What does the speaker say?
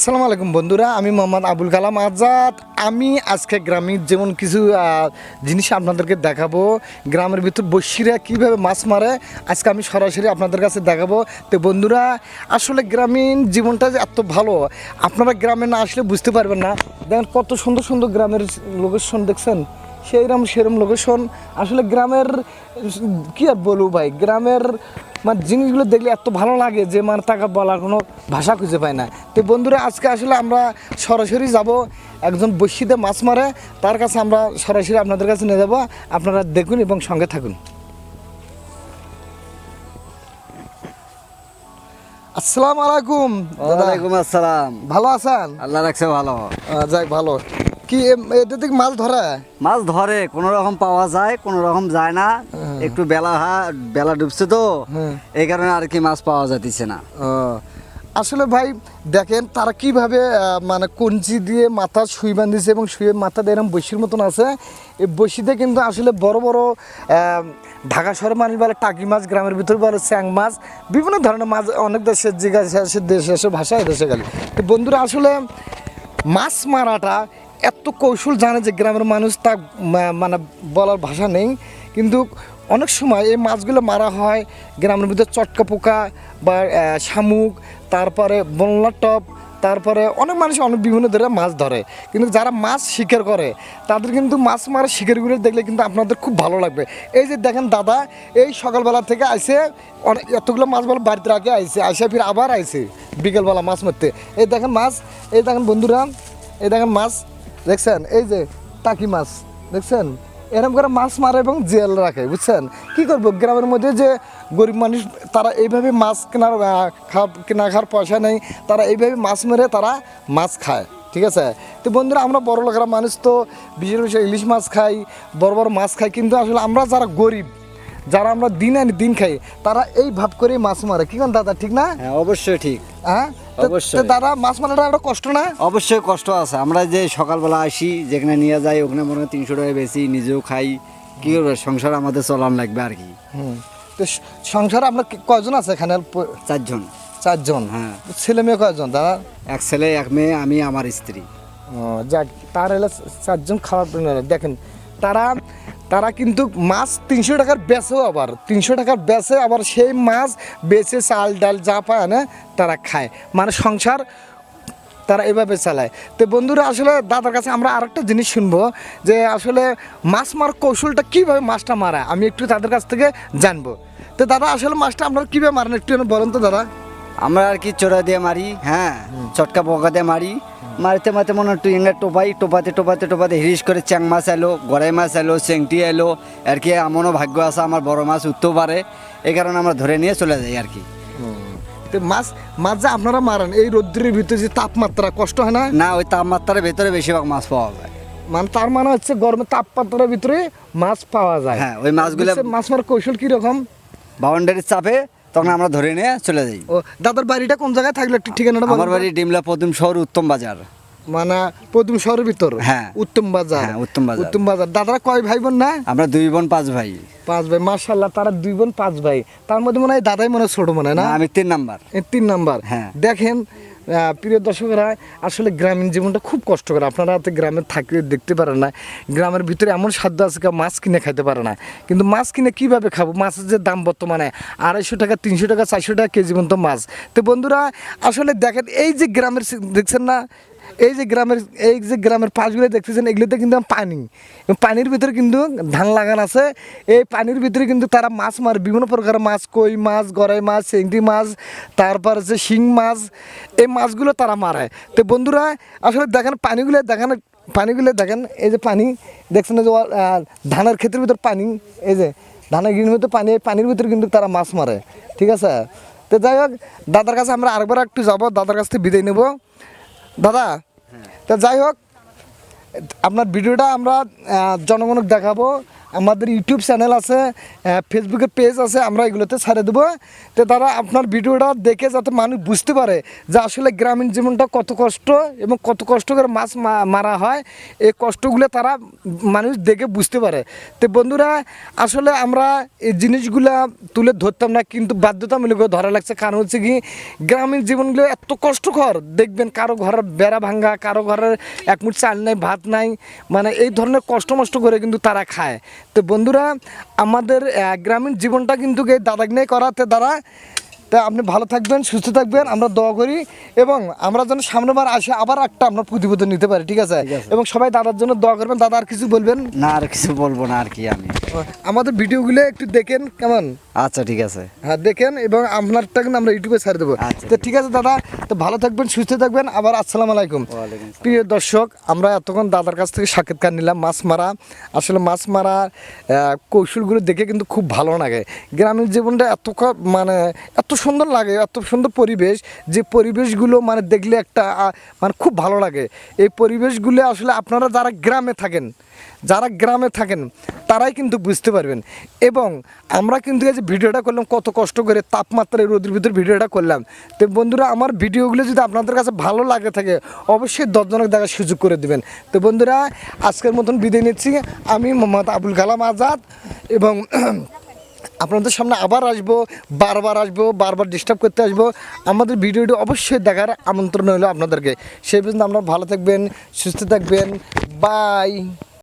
আসসালামু আলাইকুম বন্ধুরা, আমি মোহাম্মদ আবুল কালাম আজাদ। আমি আজকে গ্রামীণ যেমন কিছু জিনিস আপনাদেরকে দেখাবো। গ্রামের ভিতর বসিরা কীভাবে মাছ মারে, আজকে আমি সরাসরি আপনাদের কাছে দেখাবো। তো বন্ধুরা, আসলে গ্রামীণ জীবনটা যে এত ভালো, আপনারা গ্রামে না আসলে বুঝতে পারবেন না। দেখেন কত সুন্দর সুন্দর গ্রামের লোকেশন দেখছেন। সেইরকম সেরম লোকেশন আসলে গ্রামের কি আর বলব ভাই গ্রামের মানে জিনিসগুলো দেখলে এত ভালো লাগে যে মানে টাকা বলার কোনো ভাষা খুঁজে পায় না। তো বন্ধুরা আজকে আসলে আমরা সরাসরি যাব একজন বসিতে মাছ মারে তার কাছে আমরা সরাসরি আপনাদের কাছে নিয়ে যাব। আপনারা দেখুন এবং সঙ্গে থাকুন। আসসালামু আলাইকুম। ওয়ালাইকুম আসসালাম। ভালো আছেন? আল্লাহ রাখছে ভালো। যাক ভালো। কি এটা থেকে মাছ ধরে? মাছ ধরে কোনো রকম পাওয়া যায় কোনো রকম যায় না। একটু বেলা বেলা ডুবছে তো হ্যাঁ। এই কারণে আর কি মাছ পাওয়া যাইতেছে না। ও, আসলে ভাই দেখেন তারা কীভাবে মানে কঞ্চি দিয়ে মাথা শুই বাঁধিয়েছে এবং শুয়ে মাথা দিয়ে এরকম বসির মতন আছে। এই বসিতে কিন্তু আসলে বড় বড় ঢাকা শহরে মানুষ বলে টাকি মাছ গ্রামের ভিতরে বলে চ্যাং মাছ বিভিন্ন ধরনের মাছ অনেক দেশের জিজ্ঞাসা দেশে এসে ভাষায় দেশে গেলে। তো বন্ধুরা আসলে মাছ মারাটা এত কৌশল জানে যে গ্রামের মানুষ তা মানে বলার ভাষা নেই। কিন্তু অনেক সময় এই মাছগুলো মারা হয়, গ্রামের ভিতরে চটকা পোকা বা শামুক, তারপরে বনলা টপ, তারপরে অনেক মানুষ অনেক বিভিন্ন ধরনের মাছ ধরে। কিন্তু যারা মাছ শিকার করে, তাদের কিন্তু মাছ মারা শিকারগুলো দেখলে কিন্তু আপনাদের খুব ভালো লাগবে। এই যে দেখেন দাদা, এই সকালবেলা থেকে আইসে অনেক এতগুলো মাছ বলে বাড়িতে আগে আইসে আইসে ফির আবার আইসে বিকেলবেলা মাছ মারতে। এই দেখেন মাছ, এই দেখেন বন্ধুরা, এই দেখেন মাছ দেখছেন? এই যে টাকি মাছ, দেখছেন? এরকম করে মাছ মারে এবং জেল রাখে, বুঝছেন? কি করব? গ্রামের মধ্যে যে গরিব মানুষ, তারা এইভাবে মাছ কেনার কেনা খাওয়ার পয়সা নেই, তারা এইভাবে মাছ মেরে তারা মাছ খায়, ঠিক আছে? তো বন্ধুরা, আমরা বড় লোকেরা মানুষ তো বিশেষ বিশেষ ইলিশ মাছ খাই, বড় বড় মাছ খাই, কিন্তু আসলে আমরা যারা গরিব যারা আমরা দিন আনি দিন খাই তারা এই ভাব করেই মাছ মারে। কি কোন দাদা ঠিক না? হ্যাঁ অবশ্যই ঠিক। হ্যাঁ? অবশ্যই। দাদা মাছ মারাটা একটা কষ্ট না? অবশ্যই কষ্ট আছে। আমরা যে সকালবেলা আসি যেখানে নিয়ে যাই ওখানে মনে হয় তিনশো টাকা বেশি নিজেও খাই। কি করবে সংসার আমাদের চলান লাগবে আর কি। হুম। তো সংসারে কি- কয়জন আছে এখানে? চারজন। চারজন? হ্যাঁ। ছেলে মেয়ে কয়জন দাদা? এক ছেলে এক মেয়ে আমি আমার স্ত্রী। যাক তার হলে চারজন খাওয়ার দেখেন তারা তারা কিন্তু মাছ তিনশো টাকার বেচেও আবার তিনশো টাকার বেচে আবার সেই মাছ বেচে চাল ডাল যা পায় না তারা খায়। মানে সংসার তারা এভাবে চালায়। তো বন্ধুরা আসলে দাদার কাছে আমরা আরেকটা জিনিস শুনব যে আসলে মাছ মার কৌশলটা কীভাবে মাছটা মারা আমি একটু তাদের কাছ থেকে জানব। তো দাদা আসলে মাছটা আপনারা কীভাবে মারেন একটু বলেন তো দাদা। আমরা আর কি চোরা দিয়ে মারি হ্যাঁ চটকা পোকা দিয়ে মারি মারতে মারতে মনে হয় টুইঙ্গা টোপাই টোপাতে টোপাতে টোপাতে হিরিশ করে চ্যাং মাছ এলো গড়াই মাছ এলো চেংটি এলো আর কি এমনও ভাগ্য আছে আমার বড় মাছ উঠতেও পারে। এই কারণে আমরা ধরে নিয়ে চলে যাই আর কি। তো মাছ মাছ যে আপনারা মারেন এই রৌদ্রের ভিতরে যে তাপমাত্রা কষ্ট হয় না? না ওই তাপমাত্রার ভেতরে বেশিরভাগ মাছ পাওয়া যায়। মানে তার মানে হচ্ছে গরমের তাপমাত্রার ভিতরে মাছ পাওয়া যায়। হ্যাঁ, ওই মাছগুলো- মাছ মারার কৌশল কি রকম বাউন্ডারির চাপে তখন আমরা ধরে নিয়ে চলে যাই। ও দাদার বাড়িটা কোন জায়গায় থাকলে? একটু ঠিকানাটা আমার বাড়ি ডিমলা প্রথম শহর উত্তম বাজার। মানে পদুম শহরের ভিতর? হ্যাঁ। উত্তম বাজার। হ্যাঁ, উত্তম বাজার। উত্তম বাজার। দাদারা কয় ভাই বোন না? আমরা দুই বোন পাঁচ ভাই। পাঁচ ভাই। মার্শাল্লাহ তারা দুই বোন পাঁচ ভাই। তার মধ্যে মনে হয় দাদাই মনে হয় ছোট মনে হয় না? আমি তিন নাম্বার। তিন নাম্বার। হ্যাঁ। দেখেন প্রিয় দর্শকরা, আসলে গ্রামীণ জীবনটা খুব কষ্টকর। আপনারা তো গ্রামে থাকলে দেখতে পারেন না। গ্রামের ভিতরে এমন সাধ্য আছে কেউ মাছ কিনে খাইতে পারে না। কিন্তু মাছ কিনে কীভাবে খাব? মাছের যে দাম বর্তমানে, আড়াইশো টাকা, তিনশো টাকা, চারশো টাকা কেজি পর্যন্ত মাছ। তো বন্ধুরা, আসলে দেখেন, এই যে গ্রামের দেখছেন না এই যে গ্রামের, এই যে গ্রামের পাশগুলো দেখতেছেন, এগুলোতে কিন্তু পানি। পানির ভিতরে কিন্তু ধান লাগান আছে। এই পানির ভিতরে কিন্তু তারা মাছ মারে, বিভিন্ন প্রকারের মাছ, কই মাছ গড়াই মাছ, চেংড়ি মাছ, তারপর হচ্ছে শিং মাছ, এই মাছগুলো তারা মারে। তো বন্ধুরা, আসলে দেখেন পানিগুলো দেখেন পানিগুলো দেখেন, এই যে পানি, দেখছেন যে ধানের ক্ষেতের ভিতর পানি, এই যে ধানের গিরির ভিতরে পানি, এই পানির ভিতরে কিন্তু তারা মাছ মারে। ঠিক আছে? তো যাই হোক, দাদার কাছে আমরা আরেকবার একটু যাব, দাদার কাছ থেকে বিদায় নেব। দাদা তা যাই হোক আপনার ভিডিওটা আমরা জনগণক জনগণকে দেখাবো। আমাদের ইউটিউব চ্যানেল আছে ফেসবুকের পেজ আছে, আমরা এগুলোতে ছাড়ে দেবো। তো তারা আপনার ভিডিওটা দেখে যাতে মানুষ বুঝতে পারে যে আসলে গ্রামীণ জীবনটা কত কষ্ট এবং কত কষ্ট করে মাছ মারা হয়। এই কষ্টগুলো তারা মানুষ দেখে বুঝতে পারে। তো বন্ধুরা, আসলে আমরা এই জিনিসগুলা তুলে ধরতাম না, কিন্তু বাধ্যতামূলক ধরা লাগছে। কারণ হচ্ছে কি, গ্রামীণ জীবনগুলো এত কষ্টকর। দেখবেন কারও ঘরের বেড়া ভাঙ্গা কারও ঘরের এক মুঠ চাল নাই, ভাত নাই মানে এই ধরনের কষ্ট মষ্ট করে কিন্তু তারা খায়। তো বন্ধুরা আমাদের গ্রামীণ জীবনটা কিন্তু দাদাগ্নে করাতে দ্বারা তা আপনি ভালো থাকবেন সুস্থ থাকবেন আমরা দোয়া করি এবং আমরা যেন সামনে বার আসে আবার একটা আমরা প্রতিবেদন নিতে পারি ঠিক আছে? এবং সবাই দাদার জন্য দোয়া করবেন। দাদা আর কিছু বলবেন? না আর কিছু বলব না আর কি আমি। আমাদের ভিডিওগুলো একটু দেখেন কেমন? আচ্ছা ঠিক আছে। হ্যাঁ দেখেন এবং আপনারটা কিন্তু আমরা ইউটিউবে ছেড়ে দেবো। আচ্ছা, তো ঠিক আছে দাদা তো ভালো থাকবেন সুস্থ থাকবেন। আবার আসসালামু আলাইকুম। প্রিয় দর্শক আমরা এতক্ষণ দাদার কাছ থেকে সাক্ষাৎকার নিলাম মাছ মারা। আসলে মাছ মারার কৌশলগুলো দেখে কিন্তু খুব ভালো লাগে। গ্রামীণ জীবনটা এত মানে এত সুন্দর লাগে, এত সুন্দর পরিবেশ, যে পরিবেশগুলো মানে দেখলে একটা মানে খুব ভালো লাগে। এই পরিবেশগুলো আসলে আপনারা যারা গ্রামে থাকেন, যারা গ্রামে থাকেন, তারাই কিন্তু বুঝতে পারবেন। এবং আমরা কিন্তু এই যে ভিডিওটা করলাম, কত কষ্ট করে তাপমাত্রায় রোদের ভিতরে ভিডিওটা করলাম। তো বন্ধুরা, আমার ভিডিওগুলো যদি আপনাদের কাছে ভালো লাগে থাকে, অবশ্যই দশজনক দেখার সুযোগ করে দেবেন। তো বন্ধুরা, আজকের মতন বিদায় নিচ্ছি। আমি মোহাম্মদ আবুল কালাম আজাদ এবং আপনাদের সামনে আবার আসব, বারবার আসব, বারবার ডিস্টার্ব করতে আসব। আমাদের ভিডিওটি অবশ্যই দেখার আমন্ত্রণ হলো আপনাদেরকে। সেই পর্যন্ত আপনারা ভালো থাকবেন, সুস্থ থাকবেন। বাই